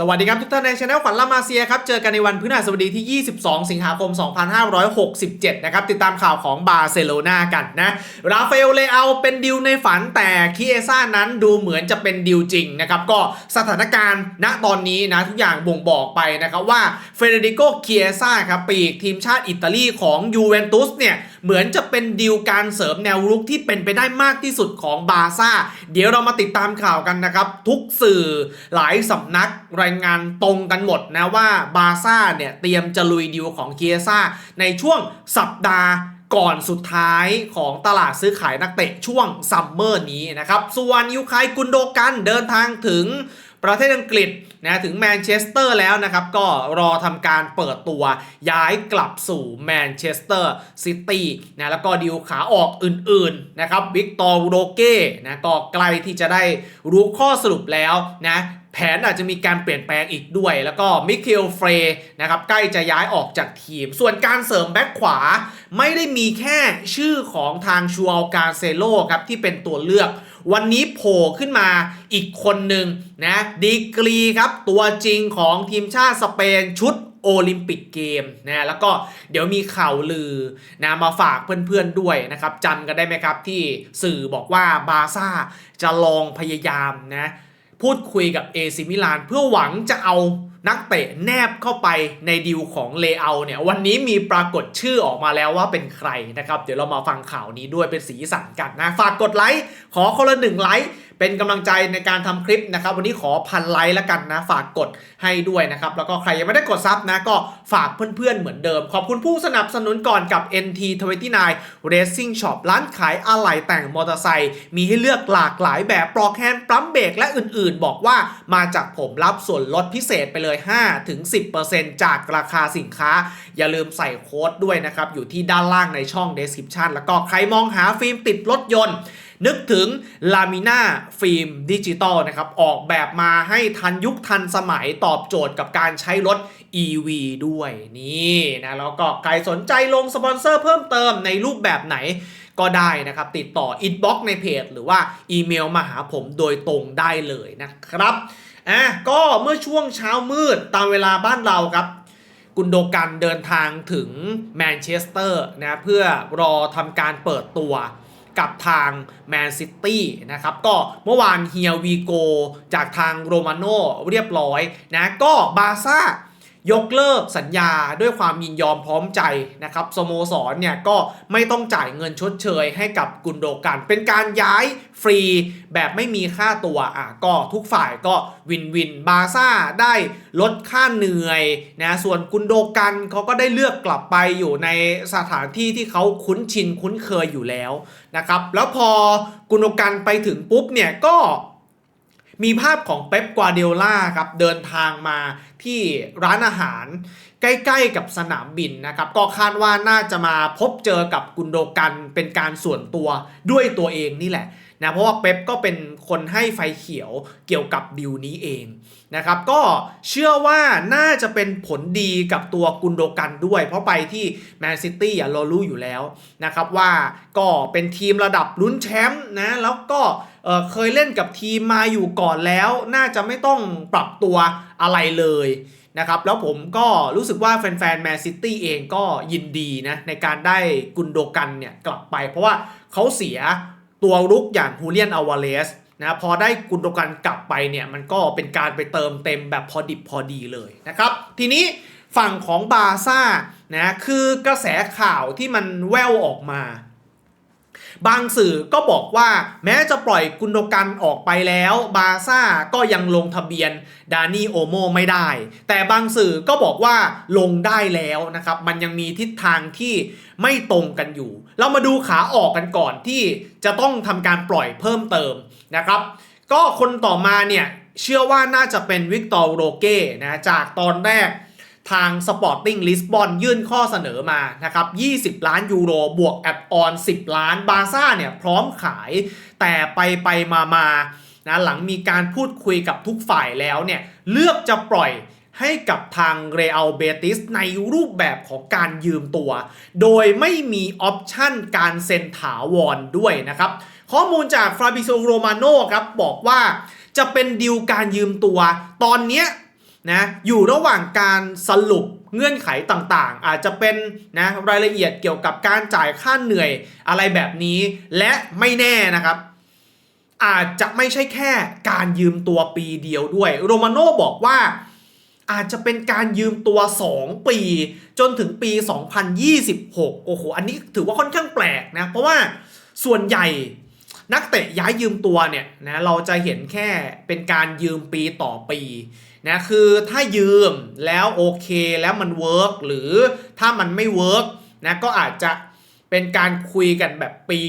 สวัสดีครับทุกท่านในช anel ขวัญลามาเซียครับ เจอกันในวันพฤหัสบดีที่ 22 สิงหาคม 2567 นะครับ ติดตามข่าวของบาร์เซโลนากันนะราฟาเอลเลอาเป็นดิวในฝันแต่คีเอซ่านั้นดูเหมือนจะเป็นดิวจริงนะครับ ก็สถานการณ์ณตอนนี้นะทุกอย่างบ่งบอกไปนะครับว่าเฟเดริโกคีเอซ่าครับปีกทีมชาติอิตาลีของยูเวนตุสเนี่ยเหมือนจะเป็นดีลการเสริมแนวรุกที่เป็นไปได้มากที่สุดของบาร์ซ่าเดี๋ยวเรามาติดตามข่าวกันนะครับทุกสื่อหลายสำนักรายงานตรงกันหมดนะว่าบาซ่าเนี่ยเตรียมจะลุยดีลของเกียซ่าในช่วงสัปดาห์ก่อนสุดท้ายของตลาดซื้อขายนักเตะช่วงซัมเมอร์นี้นะครับ ส่วนยูไคกุนโดกันเดินทางถึงประเทศอังกฤษนะถึงแมนเชสเตอร์แล้วนะครับ ก็รอทำการเปิดตัวย้ายกลับสู่แมนเชสเตอร์ซิตี้นะแล้วก็ดิวขาออกอื่นๆนะครับวิกตอร์โรเก้นะก็ใกล้ที่จะได้รู้ข้อสรุปแล้วนะ แผนอาจจะมีการเปลี่ยนแปลงอีกด้วย แล้วก็มิเคลเฟรนะครับใกล้จะย้ายออกจากทีม ส่วนการเสริมแบ็คขวาไม่ได้มีแค่ชื่อของทางชัวลกาเซโลครับที่เป็นตัวเลือก วันนี้โผล่ขึ้นมาอีกคนหนึ่งนะดีกรีครับตัวจริงของทีมชาติสเปนชุดโอลิมปิกเกมนะแล้วก็เดี๋ยวมีข่าวลือนะมาฝากเพื่อนๆด้วยนะครับจำกันได้ไหมครับที่สื่อบอกว่าบาร์ซ่าจะลองพยายามนะ พูดคุยกับเอซิมิลานเพื่อหวังจะเอานักเตะแนบเข้าไปในดีลของเลเอาเนี่ยวันนี้มีปรากฏชื่อออกมาแล้วว่าเป็นใครนะครับ เดี๋ยวเรามาฟังข่าวนี้ด้วยเป็นสีสันกันนะ ฝากกดไลค์ขอคนละหนึ่งไลค์ เป็นกำลังใจในการทำคลิปนะครับ วันนี้ขอพันไลค์แล้วกันนะ ฝากกดให้ด้วยนะครับ แล้วก็ใครยังไม่ได้กดซับนะ ก็ฝากเพื่อนๆเหมือนเดิม ขอบคุณผู้สนับสนุนก่อนกับ NT29 Racing Shop ร้านขายอะไหล่แต่งมอเตอร์ไซค์มีให้เลือกหลากหลายแบบปลอกแฮนด์ปั๊มเบรกและอื่นๆ บอกว่ามาจากผมรับส่วนลดพิเศษไปเลย 5-10%จากราคาสินค้า อย่าลืมใส่โค้ดด้วยนะครับ อยู่ที่ด้านล่างในช่อง Description แล้วก็ใครมองหาฟิล์มติดรถยนต์ นึกถึง Lamina ฟิล์มดิจิตอลนะครับออกแบบมาให้ทันยุคทันสมัยตอบโจทย์กับการใช้รถ EV ด้วยนี่นะแล้วก็ใครสนใจลงสปอนเซอร์เพิ่มเติมในรูปแบบไหนก็ได้นะครับ ติดต่ออินบ็อกในเพจ หรือว่าอีเมลมาหาผมโดยตรงได้เลยนะครับอะก็เมื่อช่วงเช้ามืดตามเวลาบ้านเราครับกุนโดกันเดินทางถึงแมนเชสเตอร์นะเพื่อรอทำการเปิดตัว กับทางแมนซิตี้นะครับก็เมื่อวานเฮียวีโกจากทางโรมาโน่เรียบร้อยนะก็บาซ่า ยกเลิกสัญญาด้วยความยินยอมพร้อมใจนะครับสโมสรเนี่ยก็ไม่ต้องจ่ายเงินชดเชยให้กับกุนโดกัน เป็นการย้ายฟรีแบบไม่มีค่าตัวอะก็ทุกฝ่ายก็วินวินบาซ่าได้ลดค่าเหนื่อยนะส่วนกุนโดกันเขาก็ได้เลือกกลับไปอยู่ในสถานที่ที่เขาคุ้นชินคุ้นเคยอยู่แล้วนะครับแล้วพอกุนโดกันไปถึงปุ๊บเนี่ยก็ มีภาพของเป๊ปกวาเดล่าครับเดินทางมาที่ร้านอาหารใกล้ๆกับสนามบินนะครับก็คาดว่าน่าจะมาพบเจอกับกุนโดกันเป็นการส่วนตัวด้วยตัวเองนี่แหละ นะเพราะว่าเป๊ปก็เป็นคนให้ไฟเขียวเกี่ยวกับดิวนี้เองนะครับก็เชื่อว่าน่าจะเป็นผลดีกับตัวกุนโดกันด้วย เพราะไปที่แมนซิตี้อะเรารู้อยู่แล้วนะครับว่าก็เป็นทีมระดับลุ้นแชมป์นะแล้วก็เคยเล่นกับทีมมาอยู่ก่อนแล้ว น่าจะไม่ต้องปรับตัวอะไรเลยนะครับแล้วผมก็รู้สึกว่าแฟนๆแมนซิตี้เองก็ยินดีนะในการได้กุนโดกันเนี่ยกลับไป เพราะว่าเขาเสีย ตัวรุกอย่างฮูเลียนอวาเลสนะพอได้กุนโดกันกลับไปเนี่ยมันก็เป็นการไปเติมเต็มแบบพอดิบพอดีเลยนะครับ ทีนี้ฝั่งของบาร์ซ่านะคือกระแสข่าวที่มันแว่วออกมา บางสื่อก็บอกว่าแม้จะปล่อยกุนโดกันออกไปแล้ว บาซ่าก็ยังลงทะเบียนดานี่โอโมไม่ได้ แต่บางสื่อก็บอกว่าลงได้แล้วนะครับ มันยังมีทิศทางที่ไม่ตรงกันอยู่ เรามาดูขาออกกันก่อนที่จะต้องทำการปล่อยเพิ่มเติมนะครับ ก็คนต่อมาเนี่ยเชื่อว่าน่าจะเป็นวิกตอร์โรเก้นะจากตอนแรก ทาง Sporting Lisbon ยื่นข้อเสนอมานะครับ 20 ล้านยูโรบวกแอดออน 10 ล้านบาซ่าเนี่ยพร้อมขาย แต่ไปไปมามานะหลังมีการพูดคุยกับทุกฝ่ายแล้วเนี่ย เลือกจะปล่อยให้กับทางเรอัลเบติสในรูปแบบของการยืมตัว โดยไม่มีออปชั่นการเซ็นถาวรด้วยนะครับ ข้อมูลจากฟราบิโซโรมาโนครับบอกว่าจะเป็นดีลการยืมตัว ตอนนี้ นะอยู่ระหว่างการสรุปเงื่อนไขต่างๆ อาจจะเป็นนะรายละเอียดเกี่ยวกับการจ่ายค่าเหนื่อยอะไรแบบนี้ และไม่แน่นะครับ อาจจะไม่ใช่แค่การยืมตัวปีเดียวด้วย โรมาโน่บอกว่าอาจจะเป็นการยืมตัว 2 ปี จนถึงปี 2026 โอ้โห อันนี้ถือว่าค่อนข้างแปลกนะ เพราะว่าส่วนใหญ่ นักเตะย้ายยืมตัวเนี่ยนะเราจะเห็นแค่เป็นการยืมปีต่อปีนะคือถ้ายืมแล้วโอเคแล้วมันเวิร์กหรือถ้ามันไม่เวิร์กนะก็อาจจะเป็นการคุยกันแบบปี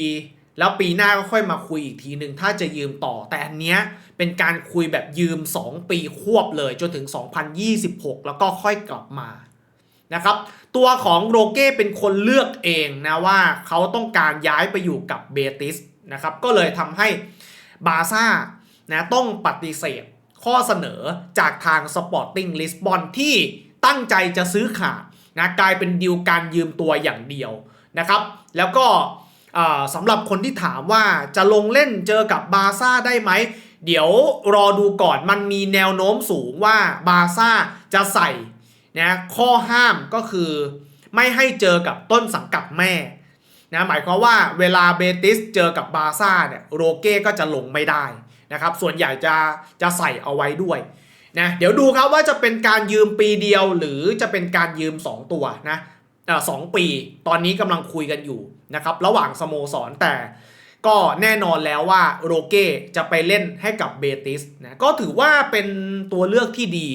แล้วปีหน้าก็ค่อยมาคุยอีกทีหนึ่งถ้าจะยืมต่อแต่อันเนี้ยเป็นการคุยแบบยืม 2 ปีควบเลยจนถึง 2026 แล้วก็ค่อยกลับมานะครับตัวของโรเก้เป็นคนเลือกเองนะว่าเขาต้องการย้ายไปอยู่กับเบติส นะครับก็เลยทำให้บาซ่านะต้องปฏิเสธข้อเสนอจากทางสปอร์ติ้งลิสบอนที่ตั้งใจจะซื้อขาดนะกลายเป็นดีลการยืมตัวอย่างเดียวนะครับ แล้วก็สำหรับคนที่ถามว่าจะลงเล่นเจอกับบาซ่าได้ไหม เดี๋ยวรอดูก่อนมันมีแนวโน้มสูงว่าบาซ่าจะใส่นะข้อห้ามก็คือไม่ให้เจอกับต้นสังกัดแม่ นะหมายความว่าเวลาเบติสเจอกับบาซ่าเนี่ยโรเก้ก็จะลงไม่ได้นะครับส่วนใหญ่จะจะใส่เอาไว้ด้วยนะเดี๋ยวดูครับว่าจะเป็นการยืมปีเดียวหรือจะเป็นการยืม 2 ตัวนะสองปี ตอนนี้กำลังคุยกันอยู่นะครับระหว่างสโมสรแต่ก็แน่นอนแล้วว่าโรเก้จะไปเล่นให้กับเบติสนะก็ถือว่าเป็นตัวเลือกที่ดี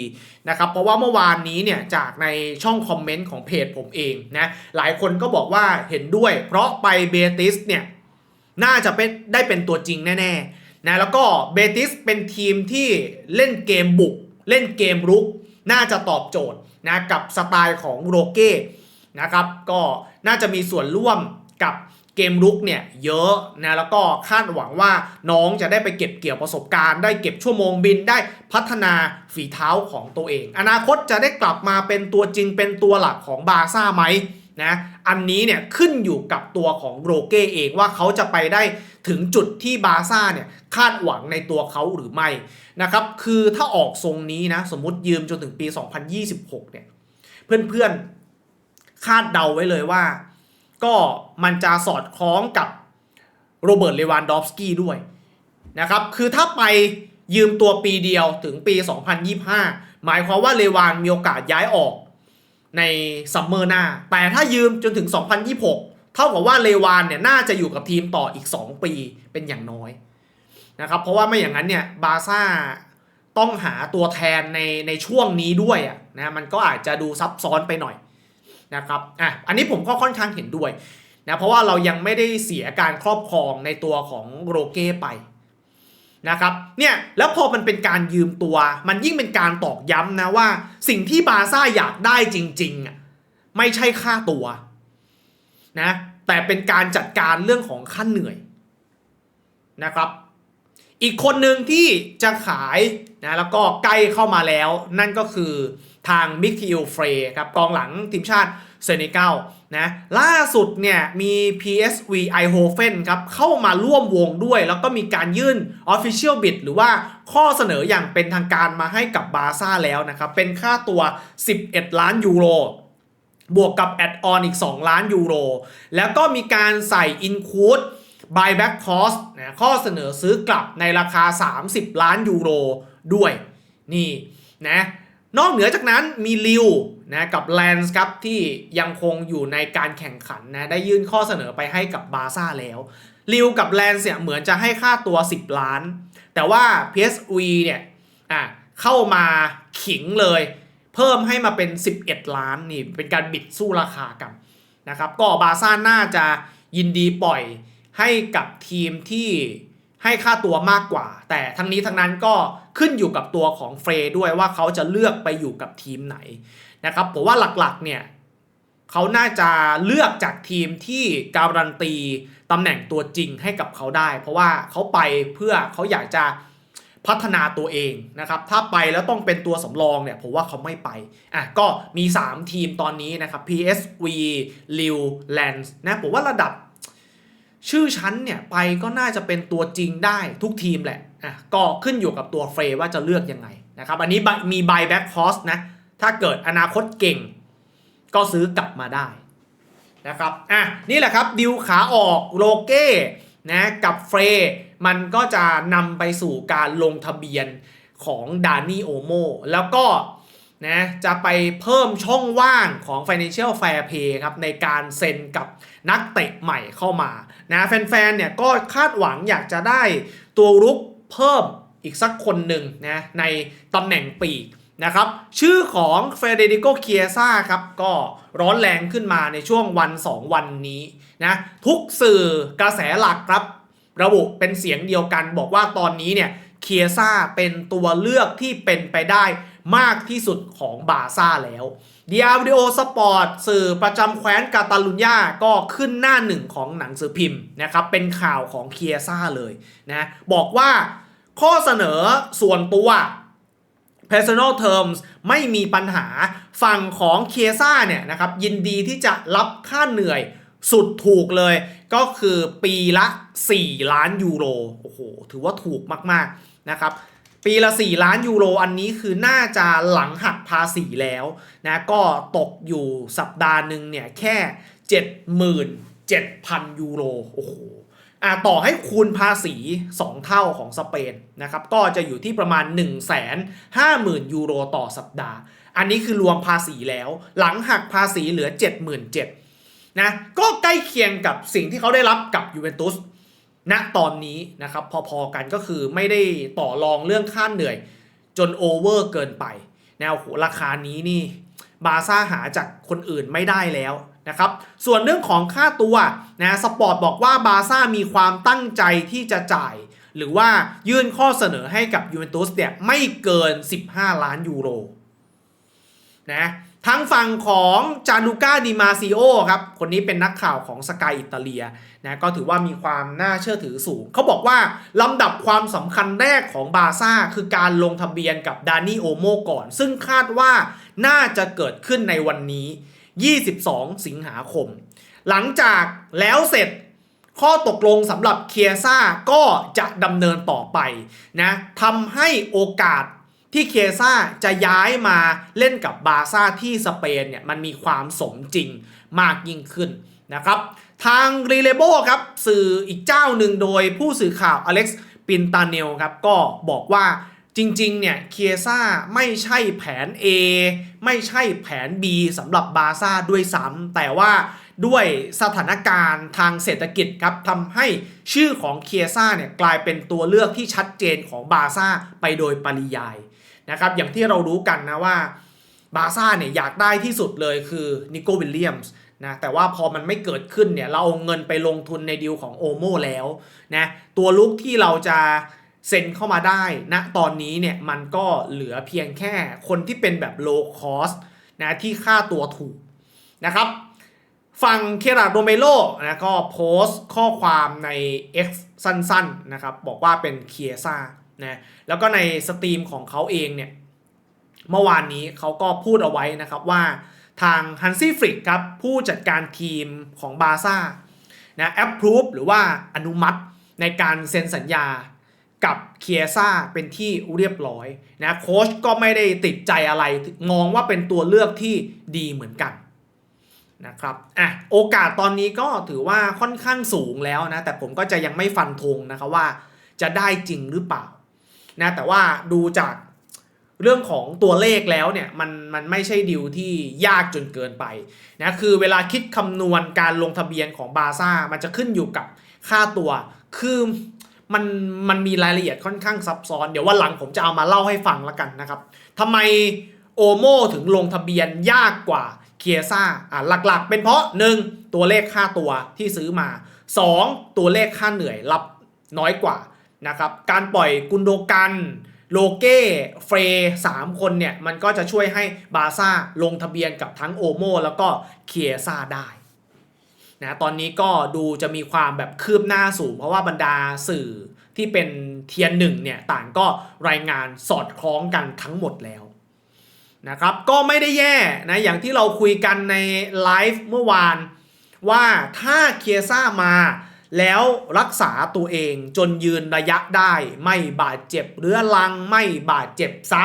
นะครับเพราะว่าเมื่อวานนี้เนี่ยจากในช่องคอมเมนต์ของเพจผมเองนะหลายคนก็บอกว่าเห็นด้วย เพราะไปเบติสเนี่ยน่าจะเป็นได้เป็นตัวจริงแน่ๆนะแล้วก็เบติสเป็นทีมที่เล่นเกมบุก เล่นเกมรุก น่าจะตอบโจทย์นะกับสไตล์ของโรเก้นะครับก็น่าจะมีส่วนร่วมกับ เกมรุกเนี่ยเยอะนะแล้วก็คาดหวังว่าน้องจะได้ไปเก็บเกี่ยวประสบการณ์ ได้เก็บชั่วโมงบินได้พัฒนาฝีเท้าของตัวเอง อนาคตจะได้กลับมาเป็นตัวจริงเป็นตัวหลักของบาซ่าไหมนะอันนี้เนี่ยขึ้นอยู่กับตัวของโรเก้เองว่าเขาจะไปได้ถึงจุดที่บาซ่าเนี่ยคาดหวังในตัวเขาหรือไม่นะครับคือถ้าออกทรงนี้นะสมมติยืมจนถึงปี 2026เนี่ยเพื่อนๆคาดเดาไว้เลยว่า ก็มันจะสอดคล้องกับโรเบิร์ตเลวานดอฟสกี้ด้วยนะครับ คือถ้าไปยืมตัวปีเดียวถึงปี 2025 หมายความว่าเลวานมีโอกาสย้ายออกในซัมเมอร์หน้า แต่ถ้ายืมจนถึง 2026 เท่ากับว่าเลวานเนี่ยน่าจะอยู่กับทีมต่ออีก 2 ปีเป็นอย่างน้อยนะครับ เพราะว่าไม่อย่างนั้นเนี่ยบาซ่าต้องหาตัวแทนในในช่วงนี้ด้วยอะนะ มันก็อาจจะดูซับซ้อนไปหน่อย นะครับอะอันนี้ผมก็ค่อนข้างเห็นด้วยนะเพราะว่าเรายังไม่ได้เสียการครอบครองในตัวของโรเก้ไปนะครับเนี่ยแล้วพอมันเป็นการยืมตัว มันยิ่งเป็นการตอกย้ำนะว่า สิ่งที่บาซ่าอยากได้จริงๆอะไม่ใช่ค่าตัวนะแต่เป็นการจัดการเรื่องของค่าเหนื่อยนะครับ อีกคนหนึ่งที่จะขาย นะแล้วก็ใกล้เข้ามาแล้ว นั่นก็คือทางมิคิลเฟรครับกองหลังทีมชาติเซเนกัลนะล่าสุดเนี่ยมี PSV Eindhoven ครับเข้ามาร่วมวงด้วย แล้วก็มีการยื่น Official Bid หรือว่าข้อเสนออย่างเป็นทางการมาให้กับบาซ่าแล้วนะครับ เป็นค่าตัว 11 ล้านยูโร บวกกับแอดออนอีก 2 ล้านยูโร แล้วก็มีการใส่ Include buyback cost นะข้อเสนอซื้อกลับในราคา 30 ล้านยูโร ด้วยนี่นะนอกเหนือจากนั้นมีลิวนะกับแลนส์ครับที่ยังคงอยู่ในการแข่งขันนะได้ยื่นข้อเสนอไปให้กับบาซ่าแล้วลิวกับแลนส์เนี่ยเหมือนจะให้ค่าตัว 10 ล้าน แต่ว่า PSV เนี่ยอะเข้ามาขิงเลย เพิ่มให้มาเป็น 11 ล้านนี่เป็นการบิดสู้ราคากันนะครับก็บาซ่าน่าจะยินดีปล่อยให้กับทีมที่ให้ค่าตัวมากกว่า แต่ทั้งนี้ทั้งนั้นก็ ขึ้นอยู่กับตัวของเฟรด้วยว่าเขาจะเลือกไปอยู่กับทีมไหนนะครับผมว่าหลักๆเนี่ยเขาน่าจะเลือกจากทีมที่การันตีตำแหน่งตัวจริงให้กับเขาได้ เพราะว่าเขาไปเพื่อเขาอยากจะพัฒนาตัวเองนะครับ ถ้าไปแล้วต้องเป็นตัวสำรองเนี่ยผมว่าเขาไม่ไป อะก็มี 3 ทีมตอนนี้นะครับ PSV l i w l a n s นะผมว่าระดับ ชื่อชั้นเนี่ยไปก็น่าจะเป็นตัวจริงได้ทุกทีมแหละ อะก็ขึ้นอยู่กับตัวเฟรว่าจะเลือกยังไงนะครับ อันนี้มี buy back cost นะ ถ้าเกิดอนาคตเก่ง ก็ซื้อกลับมาได้นะครับ อะ นี่แหละครับดิวขาออกโลเก้นะกับเฟรมันก็จะนำไปสู่การลงทะเบียนของดานี่โอโมแล้วก็นะจะไปเพิ่มช่องว่างของ Financial Fair Play ครับในการเซ็นกับนักเตะใหม่เข้ามานะแฟนๆเนี่ยก็คาดหวังอยากจะได้ตัวรุก เพิ่มอีกสักคนหนึ่งนะในตำแหน่งปีกนะครับ ชื่อของเฟเดริโกเคียซ่าครับ ก็ร้อนแรงขึ้นมาในช่วงวัน 2 วันนี้นะทุกสื่อกระแสหลักครับ ระบุเป็นเสียงเดียวกันบอกว่าตอนนี้เนี่ยเคียซ่าเป็นตัวเลือกที่เป็นไปได้ มากที่สุดของบาซ่าแล้วเดีอาร์วิโอสปอร์ตสื่อประจำแคว้นกาตาลุญญาก็ขึ้นหน้าหนึ่งของหนังสือพิมพ์นะครับเป็นข่าวของเคียซ่าเลยนะบอกว่าข้อเสนอส่วนตัว personal terms ไม่มีปัญหาฝั่งของเคียซ่าเนี่ยนะครับยินดีที่จะรับค่าเหนื่อยสุดถูกเลย ก็คือปีละ 4 ล้านยูโรโอ้โหถือว่าถูกมาก ๆ นะครับ ปีละ 4 ล้านยูโรอันนี้คือน่าจะหลังหักภาษีแล้วนะก็ตกอยู่สัปดาห์หนึ่งเนี่ยแค่ 77,000 ยูโรโอ้โหอะต่อให้คูณภาษี 2 เท่าของสเปนนะครับก็จะอยู่ที่ประมาณ 150,000 ยูโรต่อสัปดาห์ อันนี้คือรวมภาษีแล้ว หลังหักภาษีเหลือ 77,000นะก็ใกล้เคียงกับสิ่งที่เขาได้รับกับยูเวนตุส ณตอนนี้นะครับพอๆกันก็คือไม่ได้ต่อรองเรื่องค่าเหนื่อย จนโอเวอร์เกินไปแนวโหราคานี้นี่บาซ่าหาจากคนอื่นไม่ได้แล้วนะครับส่วนเรื่องของค่าตัวนะสปอร์ตบอกว่าบาซ่ามีความตั้งใจที่จะจ่าย หรือว่ายื่นข้อเสนอให้กับยูเวนตุสเนี่ยไม่เกิน 15 ล้านยูโรนะ ทางฝั่งของจานูก้าดิมาซิโอครับ คนนี้เป็นนักข่าวของสกายอิตาเลียนะก็ถือว่ามีความน่าเชื่อถือสูง เขาบอกว่า ลำดับความสำคัญแรกของบาซ่าคือการลงทะเบียนกับดานี่โอโมก่อน ซึ่งคาดว่าน่าจะเกิดขึ้นในวันนี้ 22 สิงหาคม หลังจากแล้วเสร็จข้อตกลงสำหรับเคียซ่าก็จะดำเนินต่อไปนะทำให้โอกาส ที่เคซ่าจะย้ายมาเล่นกับบาซ่าที่สเปนเนี่ยมันมีความสมจริงมากยิ่งขึ้นนะครับ ทางรีเลโบครับสื่ออีกเจ้าหนึ่งโดยผู้สื่อข่าวอเล็กซ์ปินตาเนลครับก็บอกว่าจริงๆ เนี่ยเคียซ่าไม่ใช่แผน A ไม่ใช่แผน B สำหรับบาซ่าด้วยซ้ำแต่ว่าด้วยสถานการณ์ทางเศรษฐกิจครับทำให้ชื่อของเคียซ่าเนี่ยกลายเป็นตัวเลือกที่ชัดเจนของบาซ่าไปโดยปริยาย นะครับอย่างที่เรารู้กันนะว่าบาซ่าเนี่ยอยากได้ที่สุดเลยคือนิโกวิลเลียมส์นะแต่ว่าพอมันไม่เกิดขึ้นเนี่ยเราเอาเงินไปลงทุนในดีลของโอโมแล้วนะตัวลุกที่เราจะเซ็นเข้ามาได้นะตอนนี้เนี่ยมันก็เหลือเพียงแค่คนที่เป็นแบบ low cost นะที่ค่าตัวถูกนะครับฝั่งเคราโรเมโลนะก็โพสต์ข้อความใน X สั้นๆนะครับบอกว่าเป็นเคียซ่า นะแล้วก็ในสตรีมของเขาเองเนี่ยเมื่อวานนี้เขาก็พูดเอาไว้นะครับว่าทางฮันซี่ฟริกครับผู้จัดการทีมของบาซ่านะแอปพรูฟหรือว่าอนุมัติในการเซ็นสัญญากับเคียซ่าเป็นที่เรียบร้อยนะโค้ชก็ไม่ได้ติดใจอะไรมองว่าเป็นตัวเลือกที่ดีเหมือนกันนะครับอะโอกาสตอนนี้ก็ถือว่าค่อนข้างสูงแล้วนะแต่ผมก็จะยังไม่ฟันธงนะครับว่าจะได้จริงหรือเปล่า นะแต่ว่าดูจากเรื่องของตัวเลขแล้วเนี่ยมันมันไม่ใช่ดิวที่ยากจนเกินไปนะคือเวลาคิดคำนวณการลงทะเบียนของบาซ่ามันจะขึ้นอยู่กับค่าตัว คือมันมันมีรายละเอียดค่อนข้างซับซ้อน เดี๋ยววันหลังผมจะเอามาเล่าให้ฟังแล้วกันนะครับทำไมโอโมถึงลงทะเบียนยากกว่าเคียซ่าอะหลักๆ เป็นเพราะ 1. ตัวเลขค่าตัวที่ซื้อมา 2. ตัวเลขค่าเหนื่อยรับน้อยกว่า นะครับการปล่อยกุนโดกันโลเก้เฟรสามคนเนี่ยมันก็จะช่วยให้บาซ่าลงทะเบียนกับทั้งโอโมแล้วก็เคียซ่าได้นะตอนนี้ก็ดูจะมีความแบบคืบหน้าสูง เพราะว่าบรรดาสื่อที่เป็นเทียนหนึ่งเนี่ยต่างก็รายงานสอดคล้องกันทั้งหมดแล้วนะครับก็ไม่ได้แย่นะอย่างที่เราคุยกันในไลฟ์เมื่อวานว่าถ้าเคียซ่ามา แล้วรักษาตัวเองจนยืนระยะได้ไม่บาดเจ็บเรื้อรังไม่บาดเจ็บซ้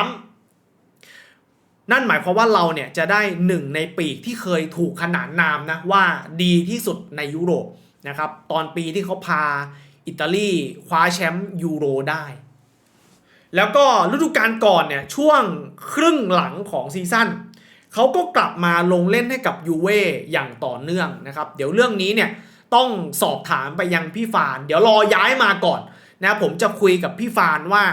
ำนั่นหมายความว่าเราเนี่ยจะได้หนึ่งในปีกที่เคยถูกขนานนามนะว่าดีที่สุดในยุโรปนะครับตอนปีที่เขาพาอิตาลีคว้าแชมป์ยูโรได้ แล้วก็ฤดูกาลก่อนเนี่ยช่วงครึ่งหลังของซีซั่นเขาก็กลับมาลงเล่นให้กับยูเว่อย่างต่อเนื่องนะครับ เดี๋ยวเรื่องนี้เนี่ย ต้องสอบถามไปยังพี่ฟาน เดี๋ยวรอย้ายมาก่อนนะผมจะคุยกับพี่ฟานว่า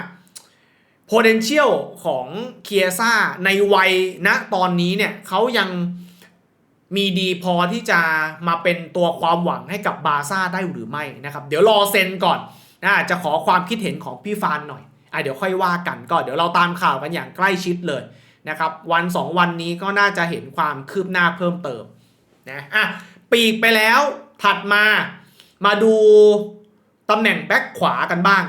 potential ของเคียซ่าในวัยณตอนนี้เนี่ยเขายังมีดีพอที่จะมาเป็นตัวความหวังให้กับบาซ่าได้หรือไม่นะครับ เดี๋ยวรอเซ็นก่อนนะจะขอความคิดเห็นของพี่ฟานหน่อยอะเดี๋ยวค่อยว่ากันก็เดี๋ยวเราตามข่าวกันอย่างใกล้ชิดเลยนะครับ วัน 2 วันนี้ก็น่าจะเห็นความคืบหน้าเพิ่มเติมนะอะปีกไปแล้ว ถัดมามาดูตำแหน่งแบ็คขวากันบ้าง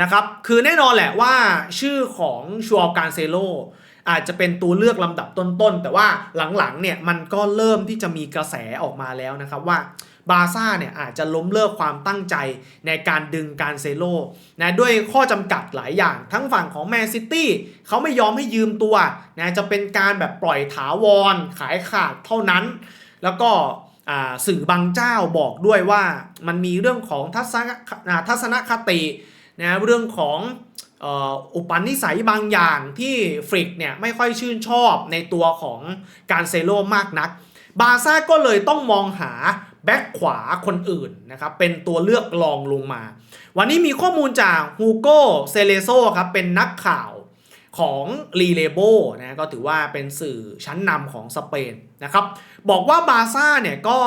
นะครับ คือแน่นอนแหละว่าชื่อของชัวการเซโลอาจจะเป็นตัวเลือกลำดับต้นๆ แต่ว่าหลังๆเนี่ยมันก็เริ่มที่จะมีกระแสออกมาแล้วนะครับว่าบาซ่าเนี่ยอาจจะล้มเลิกความตั้งใจในการดึงการเซโลนะด้วยข้อจำกัดหลายอย่าง ทั้งฝั่งของแมนซิตี้เขาไม่ยอมให้ยืมตัวนะจะเป็นการแบบปล่อยถาวรขายขาดเท่านั้น แล้วก็ สื่อบางเจ้าบอกด้วยว่ามันมีเรื่องของทัศนทัศนคตินะเรื่องของอุปนิสัยบางอย่างที่ฟริกเนี่ยไม่ค่อยชื่นชอบในตัวของการเซโลมากนัก บาซ่าก็เลยต้องมองหาแบ็คขวาคนอื่นนะครับเป็นตัวเลือกรองลงมา วันนี้มีข้อมูลจากฮูโกเซเลโซครับเป็นนักข่าว ของรีเลโบนะก็ถือว่าเป็นสื่อชั้นนำของสเปนนะครับ บอกว่าบาซ่าเนี่ยก็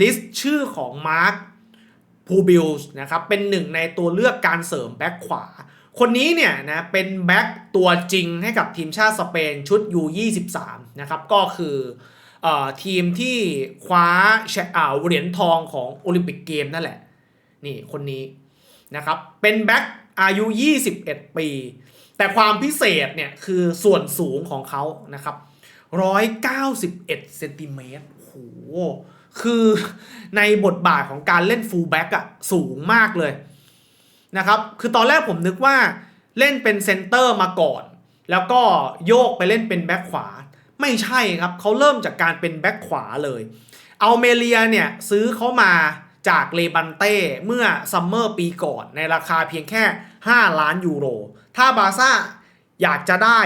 ลิสต์ชื่อของมาร์คพูบิลส์นะครับเป็นหนึ่งในตัวเลือกการเสริมแบ็คขวา คนนี้เนี่ยนะเป็นแบ็คตัวจริงให้กับทีมชาติสเปนชุด U23 นะครับก็คือออทีมที่คว้าแชอ่าเหรียญทองของโอลิมปิกเกมนั่นแหละ นี่คนนี้นะครับเป็นแบ็คอายุ 21 ปี แต่ความพิเศษเนี่ยคือส่วนสูงของเขานะครับ191เซนติเมตรโหคือในบทบาทของการเล่นฟูลแบ็กอะสูงมากเลยนะครับ คือตอนแรกผมนึกว่าเล่นเป็นเซนเตอร์มาก่อน แล้วก็โยกไปเล่นเป็นแบ็กขวา ไม่ใช่ครับเขาเริ่มจากการเป็นแบ็กขวาเลย เอาเมเลียเนี่ยซื้อเขามาจากเลบันเต้เมื่อซัมเมอร์ปีก่อนในราคาเพียงแค่ 5 ล้านยูโร ถ้าบาซ่าอยากจะได้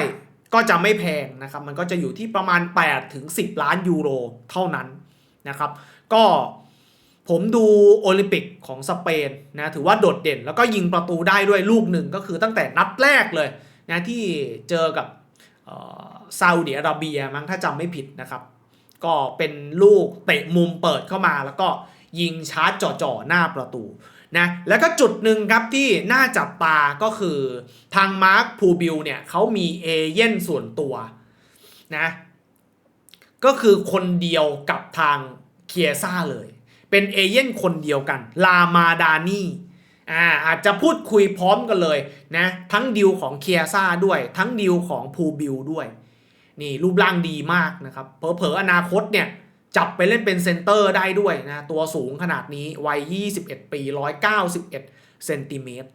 ก็จะไม่แพงนะครับ มันก็จะอยู่ที่ประมาณ 8 ถึง 10 ล้านยูโรเท่านั้นนะครับ ก็ผมดูโอลิมปิกของสเปนนะถือว่าโดดเด่น แล้วก็ยิงประตูได้ด้วยลูกหนึ่งก็คือตั้งแต่นัดแรกเลยนะที่เจอกับซาอุดิอาระเบียมั้งถ้าจำไม่ผิดนะครับ ก็เป็นลูกเตะมุมเปิดเข้ามาแล้วก็ยิงชาร์จจ่อๆหน้าประตู นะแล้วก็จุดหนึ่งครับที่น่าจับตาก็คือทางมาร์คพูบิลเนี่ยเขามีเอเย่นส่วนตัวนะก็คือคนเดียวกับทางเคียซ่าเลย เป็นเอเย่นคนเดียวกัน ลามาดานี่อ่าอาจจะพูดคุยพร้อมกันเลยนะทั้งดิวของเคียซ่าด้วย ทั้งดิวของพูบิลด้วย นี่รูปร่างดีมากนะครับเผลอๆอนาคตเนี่ย จับไปเล่นเป็นเซนเตอร์ได้ด้วยนะตัวสูงขนาดนี้วัย 21 ปี 191เซนติเมตร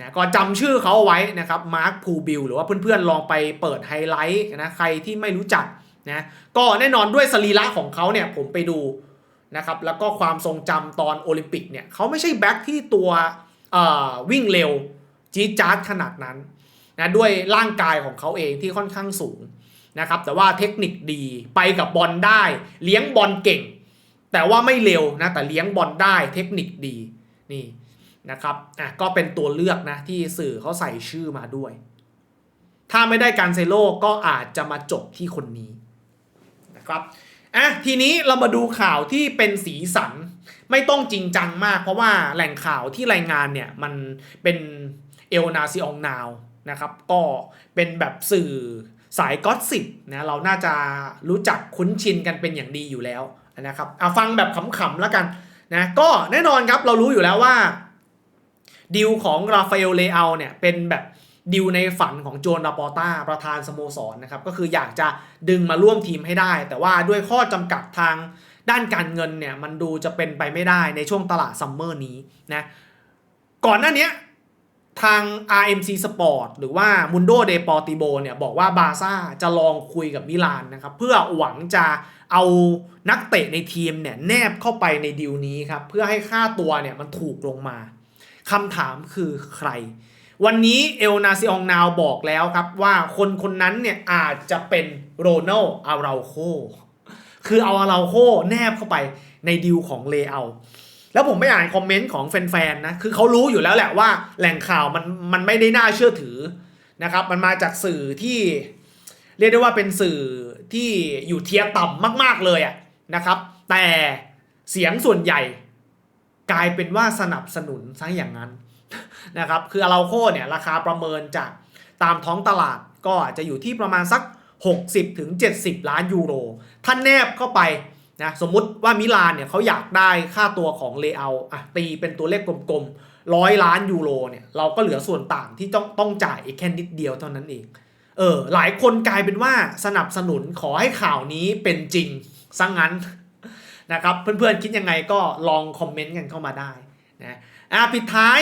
นะก็จำชื่อเขาไว้นะครับมาร์คพูบิลหรือว่าเพื่อนๆลองไปเปิดไฮไลท์นะใครที่ไม่รู้จักนะก็แน่นอนด้วยสรีระของเขาเนี่ยผมไปดูนะครับแล้วก็ความทรงจำตอนโอลิมปิกเนี่ยเขาไม่ใช่แบ็คที่ตัววิ่งเร็วจี๊ดจ๊าดขนาดนั้นนะด้วยร่างกายของเขาเองที่ค่อนข้างสูง นะครับแต่ว่าเทคนิคดีไปกับบอลได้ เลี้ยงบอลเก่ง แต่ว่าไม่เร็วนะแต่เลี้ยงบอลได้เทคนิคดีนี่นะครับอะก็เป็นตัวเลือกนะที่สื่อเขาใส่ชื่อมาด้วย ถ้าไม่ได้การเซโลก็อาจจะมาจบที่คนนี้นะครับอะทีนี้เรามาดูข่าวที่เป็นสีสันไม่ต้องจริงจังมาก เพราะว่าแหล่งข่าวที่รายงานเนี่ยมันเป็นเอลนาซิองนาวนะครับก็เป็นแบบสื่อ สายก็อตสิบนะเราน่าจะรู้จักคุ้นชินกันเป็นอย่างดีอยู่แล้วนะครับเอาฟังแบบขำๆแล้วกันนะก็แน่นอนครับเรารู้อยู่แล้วว่าดิวของราฟาเอลเลอาเนี่ยเป็นแบบดิวในฝันของโจนราปอต้าประธานสโมสรนนะครับก็คืออยากจะดึงมาร่วมทีมให้ได้ แต่ว่าด้วยข้อจำกัดทางด้านการเงินเนี่ยมันดูจะเป็นไปไม่ได้ในช่วงตลาดซัมเมอร์นี้นะก่อนหน้านี้ ทาง RMC Sport หรือว่า Mundo Deportivo เนี่ยบอกว่าบาซ่าจะลองคุยกับมิลานนะครับเพื่อหวังจะเอานักเตะในทีมเนี่ยแนบเข้าไปในดีลนี้ครับเพื่อให้ค่าตัวเนี่ยมันถูกลงมาคำถามคือใคร วันนี้เอลนาซิองนาวบอกแล้วครับว่าคนคนนั้นเนี่ยอาจจะเป็นโรนัลอาราโคคือเอาอาราโคแนบเข้าไปในดีลของเลเอา แล้วผมไปอ่านคอมเมนต์ของแฟนๆนะคือเขารู้อยู่แล้วแหละว่าแหล่งข่าวมันมันไม่ได้น่าเชื่อถือนะครับ มันมาจากสื่อที่เรียกได้ว่าเป็นสื่อที่อยู่เทียต่ำมาก ๆเลยอะนะครับ แต่เสียงส่วนใหญ่ กลายเป็นว่าสนับสนุนซะอย่างนั้นนะครับ คืออาราโคเนี่ยราคาประเมินจากตามท้องตลาดก็อาจจะอยู่ที่ประมาณสัก 60-70 ล้านยูโรถ้าแนบเข้าไป นะสมมุติว่ามิลานเนี่ยเขาอยากได้ค่าตัวของเลเอาอะตีเป็นตัวเลขกลมๆร้อยล้านยูโรเนี่ยเราก็เหลือส่วนต่างที่ต้องต้องจ่ายอีกแค่นิดเดียวเท่านั้นเองเออหลายคนกลายเป็นว่าสนับสนุนขอให้ข่าวนี้เป็นจริงซะงงั้นนะครับเพื่อนๆคิดยังไงก็ลองคอมเมนต์กันเข้ามาได้นะอะปิดท้าย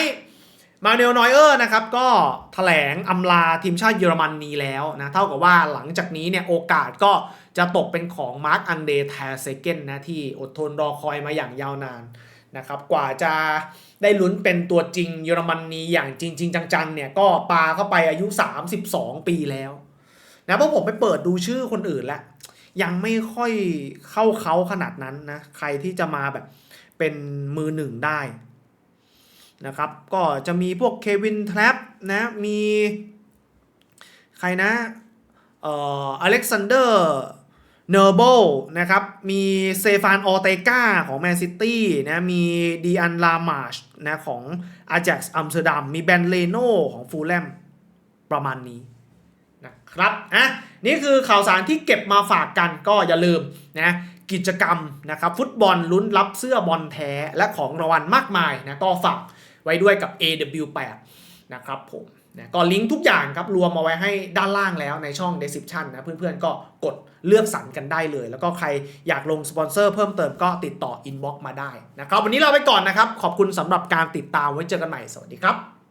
มาเนลนอยเออร์นะครับก็แถลงอำลาทีมชาติเยอรมนนีแล้วนะเท่ากับว่าหลังจากนี้เนี่ยโอกาสก็จะตกเป็นของมาร์คอันเดร์แทเซเกนนะที่อดทนรอคอยมาอย่างยาวนานนะครับกว่าจะได้ลุ้นเป็นตัวจริงเยอรมนีอย่างจริงๆจังๆเนี่ยก็ปาเข้าไปอายุ 32 ปีแล้วนะเพราะผมไปเปิดดูชื่อคนอื่นแล้วยังไม่ค่อยเข้าเขาขนาดนั้นนะใครที่จะมาแบบเป็นมือหนึ่งได้ นะครับ ก็จะมีพวกเควินแทรปนะ มีใครนะ เอ่ออเล็กซานเดอร์เนอร์โบนะครับ มีเซฟานออเตกาของแมนซิตี้นะ มีดีอันลามาชนะของอา a x อัมสเตอร์ดัม มีแบนเลโนของฟูลแลมประมาณนี้นะครับอะนี่คือข่าวสารที่เก็บมาฝากกันก็อย่าลืมนะกิจกรรมนะครับ ฟุตบอลลุ้นรับเสื้อบอลแท้และของรางวัลมากมายนะก็ฝาก ไว้ด้วยกับ AW8 นะครับผมนะก็ลิงก์ทุกอย่างครับรวมมาไว้ให้ด้านล่างแล้วในช่อง description นะเพื่อนๆก็กดเลือกสรรกันได้เลย แล้วก็ใครอยากลงสปอนเซอร์เพิ่มเติมก็ติดต่อ inbox มาได้นะครับวันนี้เราไปก่อนนะครับ ขอบคุณสำหรับการติดตามไว้เจอกันใหม่สวัสดีครับ